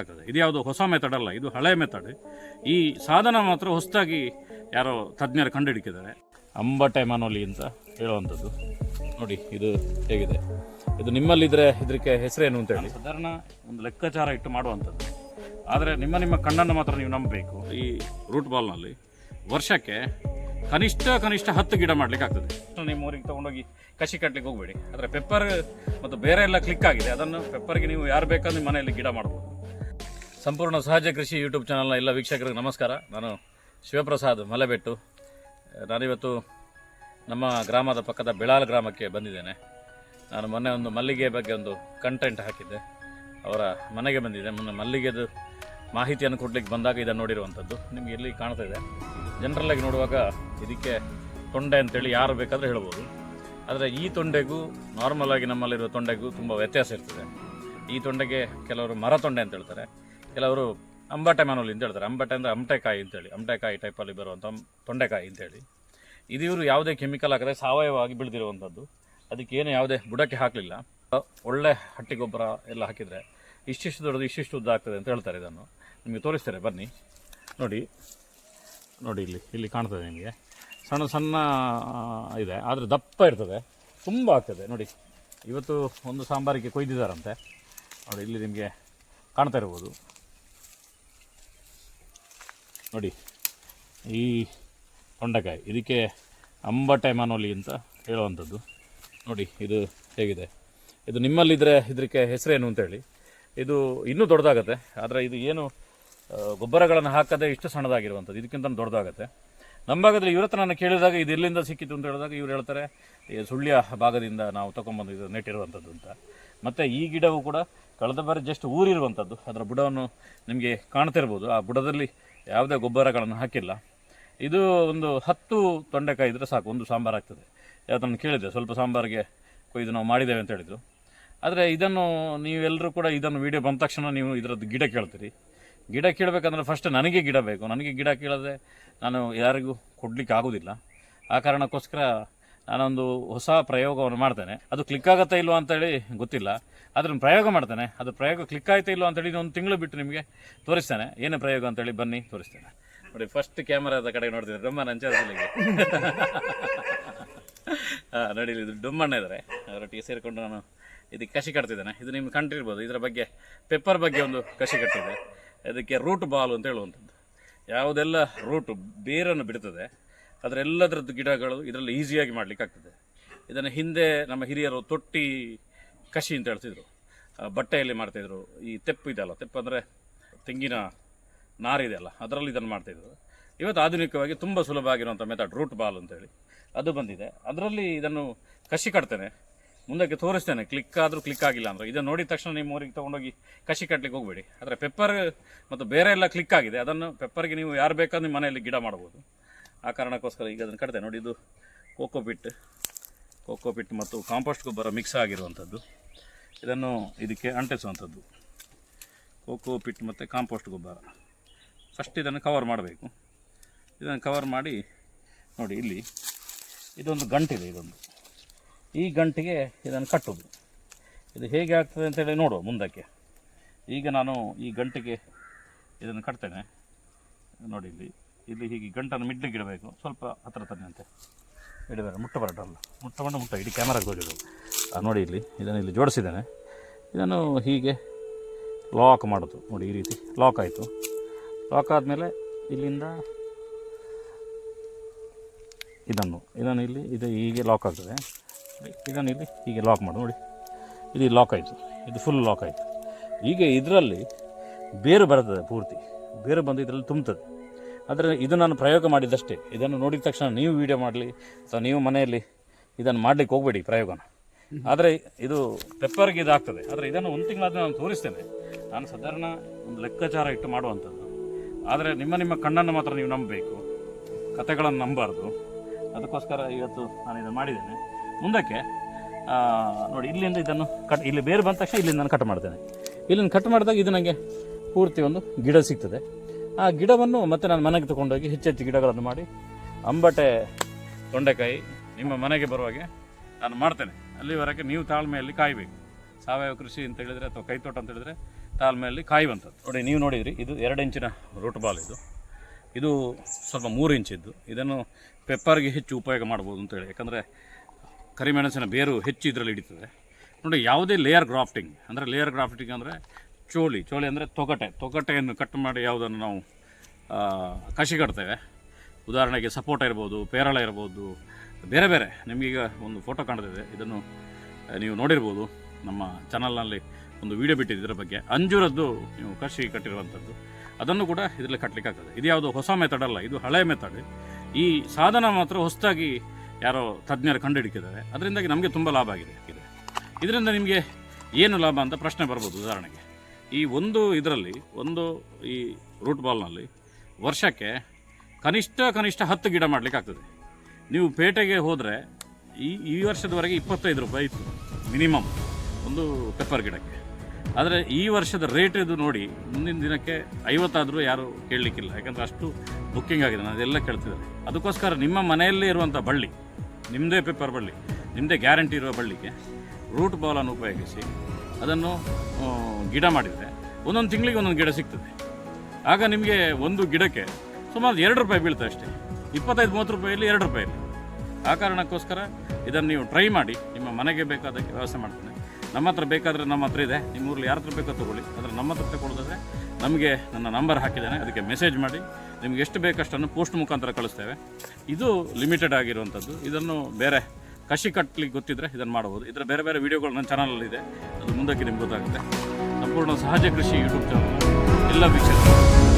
ಆಗ್ತದೆ. ಇದು ಯಾವುದು ಹೊಸ ಮೆಥಡ್ ಅಲ್ಲ ಇದು ಹಳೆ ಮೆಥಡ್ ಈ ಸಾಧನ ಮಾತ್ರ ಹೊಸದಾಗಿ ಯಾರೋ ತಜ್ಞರು ಕಂಡುಹಿಡಿಕಿದ್ದಾರೆ. ಅಂಬಟೆ ಮನೋಲಿ ಅಂತ ಹೇಳುವಂಥದ್ದು. ನೋಡಿ ಇದು ಹೇಗಿದೆ. ಇದು ನಿಮ್ಮಲ್ಲಿದ್ದರೆ ಇದಕ್ಕೆ ಹೆಸರೇನು ಅಂತ ಹೇಳಿ. ಸಾಧಾರಣ ಒಂದು ಲೆಕ್ಕಾಚಾರ ಇಟ್ಟು ಮಾಡುವಂಥದ್ದು. ಆದರೆ ನಿಮ್ಮ ನಿಮ್ಮ ಕಣ್ಣನ್ನು ಮಾತ್ರ ನೀವು ನಂಬಬೇಕು. ಈ ರೂಟ್ ಬಾಲ್ನಲ್ಲಿ ವರ್ಷಕ್ಕೆ ಕನಿಷ್ಠ ಕನಿಷ್ಠ ಹತ್ತು ಗಿಡ ಮಾಡ್ಲಿಕ್ಕೆ ಆಗ್ತದೆ. ನಿಮ್ಮ ಊರಿಗೆ ತೊಗೊಂಡೋಗಿ ಕಸಿ ಕಟ್ಟಲಿಕ್ಕೆ ಹೋಗಬೇಡಿ. ಆದರೆ ಪೆಪ್ಪರ್ ಮತ್ತು ಬೇರೆ ಎಲ್ಲ ಕ್ಲಿಕ್ ಆಗಿದೆ. ಅದನ್ನು ಪೆಪ್ಪರ್ಗೆ ನೀವು ಯಾರು ಬೇಕಾದ್ರೂ ನಿಮ್ಮ ಮನೆಯಲ್ಲಿ ಗಿಡ ಮಾಡ್ಬೋದು. ಸಂಪೂರ್ಣ ಸಹಜ ಕೃಷಿ ಯೂಟ್ಯೂಬ್ ಚಾನಲ್ನ ಎಲ್ಲ ವೀಕ್ಷಕರಿಗೆ ನಮಸ್ಕಾರ. ನಾನು ಶಿವಪ್ರಸಾದ್ ಮಲೆಬೆಟ್ಟು. ನಾನಿವತ್ತು ನಮ್ಮ ಗ್ರಾಮದ ಪಕ್ಕದ ಬಿಳಾಲ್ ಗ್ರಾಮಕ್ಕೆ ಬಂದಿದ್ದೇನೆ. ನಾನು ಮೊನ್ನೆ ಒಂದು ಮಲ್ಲಿಗೆ ಬಗ್ಗೆ ಒಂದು ಕಂಟೆಂಟ್ ಹಾಕಿದ್ದೆ. ಅವರ ಮನೆಗೆ ಬಂದಿದೆ ಮೊನ್ನೆ ಮಲ್ಲಿಗೆದು ಮಾಹಿತಿಯನ್ನು ಕೊಡ್ಲಿಕ್ಕೆ ಬಂದಾಗ ಇದನ್ನು ನೋಡಿರುವಂಥದ್ದು. ನಿಮಗೆ ಇಲ್ಲಿ ಕಾಣ್ತಾ ಇದೆ ಜನರಲ್ಲಾಗಿ ನೋಡುವಾಗ ಇದಕ್ಕೆ ತೊಂಡೆ ಅಂತೇಳಿ ಯಾರು ಬೇಕಾದರೂ ಹೇಳ್ಬೋದು. ಆದರೆ ಈ ತೊಂಡೆಗೂ ನಾರ್ಮಲ್ ಆಗಿ ನಮ್ಮಲ್ಲಿರುವ ತೊಂಡೆಗೂ ತುಂಬ ವ್ಯತ್ಯಾಸ ಇರ್ತದೆ. ಈ ತೊಂಡೆಗೆ ಕೆಲವರು ಮರ ತೊಂಡೆ ಅಂತ ಹೇಳ್ತಾರೆ. ಕೆಲವರು ಅಂಬಟೆ ಮನೋಲಿ ಅಂತ ಹೇಳ್ತಾರೆ. ಅಂಬಟೆ ಅಂದರೆ ಅಮಟೆಕಾಯಿ ಅಂತೇಳಿ. ಅಮಟೆಕಾಯಿ ಟೈಪಲ್ಲಿ ಬರುವಂಥ ತೊಂಡೆಕಾಯಿ ಅಂತೇಳಿ. ಇದು ಇವರು ಯಾವುದೇ ಕೆಮಿಕಲ್ ಹಾಕದೆ ಸಾವಯವವಾಗಿ ಬೆಳೆದಿರುವಂಥದ್ದು ಅದಕ್ಕೆ ಏನು ಯಾವುದೇ ಬುಡಕ್ಕೆ ಹಾಕಲಿಲ್ಲ. ಒಳ್ಳೆ ಹಟ್ಟಿ ಗೊಬ್ಬರ ಎಲ್ಲ ಹಾಕಿದರೆ ಇಷ್ಟಿಷ್ಟು ದೊಡ್ಡದು, ಇಷ್ಟಿಷ್ಟು ಉದ್ದ ಆಗ್ತದೆ ಅಂತ ಹೇಳ್ತಾರೆ ಇದನ್ನು. ನಿಮಗೆ ತೋರಿಸ್ತಾರೆ, ಬನ್ನಿ. ನೋಡಿ. ನೋಡಿ ಇಲ್ಲಿ ಇಲ್ಲಿ ಕಾಣ್ತದೆ ನಿಮಗೆ. ಸಣ್ಣ ಸಣ್ಣ ಇದೆ. ಆದರೆ ದಪ್ಪ ಇರ್ತದೆ. ತುಂಬ ಆಗ್ತದೆ. ನೋಡಿ. ಇವತ್ತು ಒಂದು ಸಾಂಬಾರಿಗೆ ಕೊಯ್ದಿದ್ದಾರಂತೆ. ನೋಡಿ, ಇಲ್ಲಿ ನಿಮಗೆ ಕಾಣ್ತಾ ಇರ್ಬೋದು. ನೋಡಿ, ಈ ತೊಂಡೆಕಾಯಿ. ಇದಕ್ಕೆ ಅಂಬಟೆ ಮನೋಲಿ ಅಂತ ಹೇಳುವಂಥದ್ದು. ನೋಡಿ, ಇದು ಹೇಗಿದೆ. ಇದು ನಿಮ್ಮಲ್ಲಿದ್ದರೆ ಇದಕ್ಕೆ ಹೆಸರೇನು ಅಂತೇಳಿ. ಇದು ಇನ್ನೂ ದೊಡ್ಡದಾಗತ್ತೆ, ಆದರೆ ಇದು ಏನು ಗೊಬ್ಬರಗಳನ್ನು ಹಾಕದೆ ಇಷ್ಟು ಸಣ್ಣದಾಗಿರುವಂಥದ್ದು. ಇದಕ್ಕಿಂತ ದೊಡ್ಡದಾಗತ್ತೆ. ನಮ್ಮ ಭಾಗದಲ್ಲಿ ಇವ್ರ ನಾನು ಕೇಳಿದಾಗ ಇದು ಎಲ್ಲಿಂದ ಸಿಕ್ಕಿತು ಅಂತ ಹೇಳಿದಾಗ ಇವ್ರು ಹೇಳ್ತಾರೆ ಸುಳ್ಯ ಭಾಗದಿಂದ ನಾವು ತೊಗೊಂಬಂದು ಇದು ನೆಟ್ಟಿರುವಂಥದ್ದು ಅಂತ. ಮತ್ತು ಈ ಗಿಡವು ಕೂಡ ಕಳೆದ ಬಾರಿ ಜಸ್ಟ್ ಊರಿರುವಂಥದ್ದು. ಅದರ ಬುಡವನ್ನು ನಿಮಗೆ ಕಾಣ್ತಿರ್ಬೋದು. ಆ ಬುಡದಲ್ಲಿ ಯಾವುದೇ ಗೊಬ್ಬರಗಳನ್ನು ಹಾಕಿಲ್ಲ. ಇದು ಒಂದು ಹತ್ತು ತೊಂಡೆಕಾಯಿ ಇದ್ದರೆ ಸಾಕು, ಒಂದು ಸಾಂಬಾರು ಆಗ್ತದೆ. ಅದನ್ನು ಕೇಳಿದೆ ಸ್ವಲ್ಪ ಸಾಂಬಾರಿಗೆ ಕೊಯ್ದು ನಾವು ಮಾಡಿದ್ದೇವೆ ಅಂತ ಹೇಳಿದರು. ಆದರೆ ಇದನ್ನು ನೀವೆಲ್ಲರೂ ಕೂಡ ಇದನ್ನು ವಿಡಿಯೋ ಬಂದ ತಕ್ಷಣ ನೀವು ಇದರದ್ದು ಗಿಡ ಕೇಳ್ತೀರಿ. ಗಿಡ ಕೇಳಬೇಕಂದ್ರೆ ಫಸ್ಟ್ ನನಗೆ ಗಿಡ ಬೇಕು. ನನಗೆ ಗಿಡ ಕೇಳದೆ ನಾನು ಯಾರಿಗೂ ಕೊಡಲಿಕ್ಕೆ ಆಗೋದಿಲ್ಲ. ಆ ಕಾರಣಕ್ಕೋಸ್ಕರ ನಾನೊಂದು ಹೊಸ ಪ್ರಯೋಗವನ್ನು ಮಾಡ್ತೇನೆ. ಅದು ಕ್ಲಿಕ್ ಆಗುತ್ತಾ ಇಲ್ವಾ ಅಂತೇಳಿ ಗೊತ್ತಿಲ್ಲ. ಅದನ್ನು ಪ್ರಯೋಗ ಮಾಡ್ತೇನೆ. ಅದು ಪ್ರಯೋಗ ಕ್ಲಿಕ್ ಆಯ್ತಾ ಇಲ್ವಾ ಅಂತೇಳಿ ಒಂದು ತಿಂಗಳು ಬಿಟ್ಟು ನಿಮಗೆ ತೋರಿಸ್ತೇನೆ. ಏನು ಪ್ರಯೋಗ ಅಂತೇಳಿ ಬನ್ನಿ, ತೋರಿಸ್ತೇನೆ. ನೋಡಿ ಫಸ್ಟ್ ಕ್ಯಾಮರಾದ ಕಡೆ ನೋಡ್ತೀನಿ ಡೊಮ್ಮನ ಹಾಂ ನೋಡಿ ಇದು ಡೊಮ್ಮಣ್ಣ ಇದ್ದಾರೆ ಅವರೊಟ್ಟಿಗೆ ಸೇರಿಕೊಂಡು ನಾನು ಇದಕ್ಕೆ ಕಸಿ ಕಟ್ತಿದ್ದೇನೆ. ಇದು ನಿಮ್ಗೆ ಕಂಡಿರ್ಬೋದು. ಇದರ ಬಗ್ಗೆ ಪೆಪ್ಪರ್ ಬಗ್ಗೆ ಒಂದು ಕಸಿ ಕಟ್ಟಿದೆ. ಅದಕ್ಕೆ ರೂಟ್ ಬಾಲ್ ಅಂತ ಹೇಳುವಂಥದ್ದು. ಯಾವುದೆಲ್ಲ ರೂಟು ಬೇರನ್ನು ಬಿಡ್ತದೆ ಅದರೆಲ್ಲದರದ್ದು ಗಿಡಗಳು ಇದರಲ್ಲಿ ಈಸಿಯಾಗಿ ಮಾಡಲಿಕ್ಕೆ ಆಗ್ತದೆ. ಇದನ್ನು ಹಿಂದೆ ನಮ್ಮ ಹಿರಿಯರು ತೊಟ್ಟಿ ಕಸಿ ಅಂತ ಹೇಳ್ತಿದ್ರು. ಬಟ್ಟೆಯಲ್ಲಿ ಮಾಡ್ತಾಯಿದ್ರು ಈ ತೆಪ್ಪು ಇದೆಯಲ್ಲ, ತೆಪ್ಪು ಅಂದರೆ ತೆಂಗಿನ ನಾರಿದೆಯಲ್ಲ, ಅದರಲ್ಲಿ ಇದನ್ನು ಮಾಡ್ತಾಯಿದ್ರು ಇವತ್ತು ಆಧುನಿಕವಾಗಿ ತುಂಬ ಸುಲಭ ಆಗಿರುವಂಥ ಮೆಥಡ್ ರೂಟ್ ಬಾಲ್ ಅಂತೇಳಿ ಅದು ಬಂದಿದೆ. ಅದರಲ್ಲಿ ಇದನ್ನು ಕಸಿ ಕಟ್ತೇನೆ. ಮುಂದಕ್ಕೆ ತೋರಿಸ್ತೇನೆ ಕ್ಲಿಕ್ ಆದರೂ ಕ್ಲಿಕ್ ಆಗಿಲ್ಲ ಅಂದರೆ. ಇದನ್ನು ನೋಡಿದ ತಕ್ಷಣ ನಿಮ್ಮ ಊರಿಗೆ ತೊಗೊಂಡೋಗಿ ಕಸಿ ಕಟ್ಟಲಿಕ್ಕೆ ಹೋಗಬೇಡಿ. ಆದರೆ ಪೆಪ್ಪರ್ ಮತ್ತು ಬೇರೆ ಎಲ್ಲ ಕ್ಲಿಕ್ ಆಗಿದೆ. ಅದನ್ನು ಪೆಪ್ಪರ್ಗೆ ನೀವು ಯಾರು ಬೇಕಾದ್ರೂ ನಿಮ್ಮ ಮನೆಯಲ್ಲಿ ಗಿಡ ಮಾಡ್ಬೋದು. ಆ ಕಾರಣಕ್ಕೋಸ್ಕರ ಈಗ ಅದನ್ನು ಕಟ್ತೇನೆ ನೋಡಿ, ಇದು ಕೋಕೋ ಪಿಟ್ ಕೋಕೋ ಪಿಟ್ ಮತ್ತು ಕಾಂಪೋಸ್ಟ್ ಗೊಬ್ಬರ ಮಿಕ್ಸ್ ಆಗಿರುವಂಥದ್ದು. ಇದನ್ನು ಇದಕ್ಕೆ ಅಂಟಿಸುವಂಥದ್ದು. ಕೋಕೋ ಪಿಟ್ ಮತ್ತು ಕಾಂಪೋಸ್ಟ್ ಗೊಬ್ಬರ. ಫಸ್ಟ್ ಇದನ್ನು ಕವರ್ ಮಾಡಬೇಕು. ಇದನ್ನು ಕವರ್ ಮಾಡಿ, ನೋಡಿ, ಇಲ್ಲಿ ಇದೊಂದು ಗಂಟಿದೆ ಇದೊಂದು. ಈ ಗಂಟಿಗೆ ಇದನ್ನು ಕಟ್ಟೋದು. ಇದು ಹೇಗೆ ಆಗ್ತದೆ ಅಂತೇಳಿ ನೋಡುವ ಮುಂದಕ್ಕೆ. ಈಗ ನಾನು ಈ ಗಂಟಿಗೆ ಇದನ್ನು ಕಟ್ತೇನೆ. ನೋಡಿ ಇಲ್ಲಿ. ಇಲ್ಲಿ ಹೀಗೆ ಗಂಟನ್ನು ಮಿಡ್ಲಿಗೆ ಇಡಬೇಕು. ಸ್ವಲ್ಪ ಹತ್ರ ತನ್ನಂತೆ. ಇಡಬೇಡ, ಮುಟ್ಟ ಬರಟಲ್ಲ ಮುಟ್ಟ ಬಣ್ಣ ಮುಟ್ಟ, ಇಡೀ ಕ್ಯಾಮರಾಗೆ ಹೋಗಿದ್ದು ನೋಡಿ ಇಲ್ಲಿ, ಇದನ್ನು ಇಲ್ಲಿ ಜೋಡಿಸಿದ್ದೇನೆ. ಇದನ್ನು ಹೀಗೆ ಲಾಕ್ ಮಾಡೋದು. ನೋಡಿ ಈ ರೀತಿ ಲಾಕ್ ಆಯಿತು. ಲಾಕ್ ಆದಮೇಲೆ ಇಲ್ಲಿಂದ ಇದನ್ನು ಇದನ್ನು ಇಲ್ಲಿ, ಇದು ಹೀಗೆ ಲಾಕ್ ಆಗ್ತದೆ. ಇದನ್ನು ಇಲ್ಲಿ ಹೀಗೆ ಲಾಕ್ ಮಾಡು, ನೋಡಿ. ಇದು ಲಾಕ್ ಆಯಿತು. ಇದು ಫುಲ್ ಲಾಕ್ ಆಯಿತು. ಈಗ ಇದರಲ್ಲಿ ಬೇರು ಬರ್ತದೆ ಪೂರ್ತಿ. ಬೇರು ಬಂದು ಇದರಲ್ಲಿ ತುಂಬ್ತದೆ. ಆದರೆ ಇದು ನಾನು ಪ್ರಯೋಗ ಮಾಡಿದ್ದಷ್ಟೇ. ಇದನ್ನು ನೋಡಿದ ತಕ್ಷಣ ನೀವು ವಿಡಿಯೋ ಮಾಡಲಿ, ಅಥವಾ ನೀವು ಮನೆಯಲ್ಲಿ ಇದನ್ನು ಮಾಡಲಿಕ್ಕೆ ಹೋಗಬೇಡಿ ಪ್ರಯೋಗನ. ಆದರೆ ಇದು ಪೆಪ್ಪರ್ಗೆ ಇದಾಗ್ತದೆ. ಆದರೆ ಇದನ್ನು ಒಂದು ತಿಂಗಳಾದ ನಾನು ತೋರಿಸ್ತೇನೆ. ನಾನು ಸಾಧಾರಣ ಒಂದು ಲೆಕ್ಕಾಚಾರ ಇಟ್ಟು ಮಾಡುವಂಥದ್ದು. ಆದರೆ ನಿಮ್ಮ ನಿಮ್ಮ ಕಣ್ಣನ್ನು ಮಾತ್ರ ನೀವು ನಂಬಬೇಕು. ಕತೆಗಳನ್ನು ನಂಬಾರ್ದು ಅದಕ್ಕೋಸ್ಕರ ಇವತ್ತು ನಾನು ಇದನ್ನು ಮಾಡಿದ್ದೇನೆ. ಮುಂದಕ್ಕೆ ನೋಡಿ, ಇಲ್ಲಿಂದ ಇದನ್ನು ಕಟ್ ಇಲ್ಲಿ ಬೇರೆ ಬಂದ ತಕ್ಷಣ ಇಲ್ಲಿಂದ ನಾನು ಕಟ್ ಮಾಡ್ತೇನೆ. ಇಲ್ಲಿಂದ ಕಟ್ ಮಾಡಿದಾಗ ಇದು ನನಗೆ ಪೂರ್ತಿ ಒಂದು ಗಿಡ ಸಿಗ್ತದೆ. ಆ ಗಿಡವನ್ನು ಮತ್ತೆ ನಾನು ಮನೆಗೆ ತಗೊಂಡೋಗಿ ಹೆಚ್ಚೆಚ್ಚು ಗಿಡಗಳನ್ನು ಮಾಡಿ ಅಂಬಟೆ, ತೊಂಡೆಕಾಯಿ ನಿಮ್ಮ ಮನೆಗೆ ಬರುವಾಗೆ ನಾನು ಮಾಡ್ತೇನೆ. ಅಲ್ಲಿವರೆಗೆ ನೀವು ತಾಳ್ಮೆಯಲ್ಲಿ ಕಾಯಬೇಕು. ಸಾವಯವ ಕೃಷಿ ಅಂತ ಹೇಳಿದರೆ ಅಥವಾ ಕೈತೋಟ ಅಂತ ಹೇಳಿದರೆ ತಾಳ್ಮೆಯಲ್ಲಿ ಕಾಯುವಂಥದ್ದು. ನೋಡಿ, ನೀವು ನೋಡಿದ್ರಿ, ಇದು ಎರಡು ಇಂಚಿನ ರೂಟ್ ಬಾಲ್ ಇದು. ಇದು ಸ್ವಲ್ಪ ಮೂರು ಇಂಚಿದ್ದು. ಇದನ್ನು ಪೆಪ್ಪರ್ಗೆ ಹೆಚ್ಚು ಉಪಯೋಗ ಮಾಡ್ಬೋದು ಅಂತೇಳಿ ಯಾಕಂದರೆ ಕರಿಮೆಣಸಿನ ಬೇರು ಹೆಚ್ಚು ಇದರಲ್ಲಿ ಹಿಡಿತದೆ. ನೋಡಿ, ಯಾವುದೇ ಲೇಯರ್ ಗ್ರಾಫ್ಟಿಂಗ್ ಅಂದರೆ ಲೇಯರ್ ಗ್ರಾಫ್ಟಿಂಗ್ ಅಂದರೆ ಚೋಳಿ ಚೋಳಿ ಅಂದರೆ ತೊಗಟೆ. ತೊಗಟೆಯನ್ನು ಕಟ್ ಮಾಡಿ ಯಾವುದನ್ನು ನಾವು ಕಸಿ ಕಟ್ತೇವೆ ಉದಾಹರಣೆಗೆ ಸಪೋಟ ಇರ್ಬೋದು, ಪೇರಳ ಇರ್ಬೋದು, ಬೇರೆ ಬೇರೆ. ನಿಮಗೀಗ ಒಂದು ಫೋಟೋ ಕಾಣ್ತಿದೆ. ಇದನ್ನು ನೀವು ನೋಡಿರ್ಬೋದು. ನಮ್ಮ ಚಾನಲ್ನಲ್ಲಿ ಒಂದು ವಿಡಿಯೋ ಬಿಟ್ಟಿದ್ದು ಇದರ ಬಗ್ಗೆ. ಅಂಜೂರದ್ದು ನೀವು ಕಸಿ ಕಟ್ಟಿರುವಂಥದ್ದು. ಅದನ್ನು ಕೂಡ ಇದರಲ್ಲಿ ಕಟ್ಟಲಿಕ್ಕೆ ಆಗ್ತದೆ. ಇದು ಯಾವುದು ಹೊಸ ಮೆಥಡ್ ಅಲ್ಲ, ಇದು ಹಳೆಯ ಮೆಥಡ್ ಈ ಸಾಧನ ಮಾತ್ರ ಹೊಸದಾಗಿ ಯಾರೋ ತಜ್ಞರು ಕಂಡುಹಿಡಿಕಿದ್ದಾರೆ. ಅದರಿಂದಾಗಿ ನಮಗೆ ತುಂಬ ಲಾಭ ಆಗಿದೆ. ಇದೆ ಇದರಿಂದ ನಿಮಗೆ ಏನು ಲಾಭ ಅಂತ ಪ್ರಶ್ನೆ ಬರ್ಬೋದು ಉದಾಹರಣೆಗೆ. ಈ ಒಂದು ಇದರಲ್ಲಿ, ಒಂದು ಈ ರೂಟ್ ಬಾಲ್ನಲ್ಲಿ ವರ್ಷಕ್ಕೆ ಕನಿಷ್ಠ ಕನಿಷ್ಠ ಹತ್ತು ಗಿಡ ಮಾಡಲಿಕ್ಕೆ ಆಗ್ತದೆ. ನೀವು ಪೇಟೆಗೆ ಹೋದರೆ ಈ ಈ ವರ್ಷದವರೆಗೆ ಇಪ್ಪತ್ತೈದು ರೂಪಾಯಿ ಇತ್ತು ಮಿನಿಮಮ್ ಒಂದು ಪೆಪ್ಪರ್ ಗಿಡಕ್ಕೆ. ಆದರೆ ಈ ವರ್ಷದ ರೇಟ್ ಇದು ನೋಡಿ, ಮುಂದಿನ ದಿನಕ್ಕೆ ಐವತ್ತಾದರೂ ಯಾರು ಕೇಳಲಿಕ್ಕಿಲ್ಲ. ಯಾಕಂದರೆ ಅಷ್ಟು ಬುಕ್ಕಿಂಗ್ ಆಗಿದೆ, ನಾನು ಅದೆಲ್ಲ ಕೇಳ್ತಿದ್ದಾರೆ. ಅದಕ್ಕೋಸ್ಕರ ನಿಮ್ಮ ಮನೆಯಲ್ಲೇ ಇರುವಂಥ ಬಳ್ಳಿ ನಿಮ್ಮದೇ ಪೇಪರ್ ಬಳ್ಳಿ ನಿಮ್ಮದೇ ಗ್ಯಾರಂಟಿ ಇರುವ ಬಳ್ಳಿಗೆ ರೂಟ್ ಬಾಲನ್ನು ಉಪಯೋಗಿಸಿ ಅದನ್ನು ಗಿಡ ಮಾಡಿದರೆ ಒಂದೊಂದು ತಿಂಗಳಿಗೆ ಒಂದೊಂದು ಗಿಡ ಸಿಗ್ತದೆ. ಆಗ ನಿಮಗೆ ಒಂದು ಗಿಡಕ್ಕೆ ಸುಮಾರು ಎರಡು ರೂಪಾಯಿ ಬೀಳ್ತದೆ ಅಷ್ಟೇ. ಇಪ್ಪತ್ತೈದು, ಮೂವತ್ತು ರೂಪಾಯಲ್ಲಿ ಎರಡು ರೂಪಾಯಿ ಆ ಕಾರಣಕ್ಕೋಸ್ಕರ ಇದನ್ನು ನೀವು ಟ್ರೈ ಮಾಡಿ. ನಿಮ್ಮ ಮನೆಗೆ ಬೇಕಾದ ವ್ಯವಸ್ಥೆ ಮಾಡ್ತೇನೆ. ನಮ್ಮ ಹತ್ರ ಬೇಕಾದರೆ ನಮ್ಮ ಹತ್ರ ಇದೆ. ನಿಮ್ಮ ಊರಲ್ಲಿ ಯಾರ ಹತ್ರ ಬೇಕೋ ತೊಗೊಳ್ಳಿ. ಆದರೆ ನಮ್ಮ ಹತ್ರ ತಗೊಳ್ಳೋದಾದ್ರೆ ನಮಗೆ ನನ್ನ ನಂಬರ್ ಹಾಕಿದ್ದೇನೆ. ಅದಕ್ಕೆ ಮೆಸೇಜ್ ಮಾಡಿ. ನಿಮ್ಗೆ ಎಷ್ಟು ಬೇಕಷ್ಟನ್ನು ಪೋಸ್ಟ್ ಮುಖಾಂತರ ಕಳಿಸ್ತೇವೆ. ಇದು ಲಿಮಿಟೆಡ್ ಆಗಿರುವಂಥದ್ದು. ಇದನ್ನು ಬೇರೆ ಕಸಿ ಕಟ್ಟಲಿಕ್ಕೆ ಗೊತ್ತಿದ್ರೆ ಇದನ್ನು ಮಾಡಬಹುದು. ಇದರ ಬೇರೆ ಬೇರೆ ವೀಡಿಯೋಗಳು ನನ್ನ ಚಾನಲಲ್ಲಿ ಇದೆ. ಅದು ಮುಂದಕ್ಕೆ ನಿಮ್ಗೆ ಗೊತ್ತಾಗುತ್ತೆ. ಸಂಪೂರ್ಣ ಸಹಜ ಕೃಷಿ ಯೂಟ್ಯೂಬ್ ಚಾನಲ್ ಎಲ್ಲ ವೀಕ್ಷಕರು.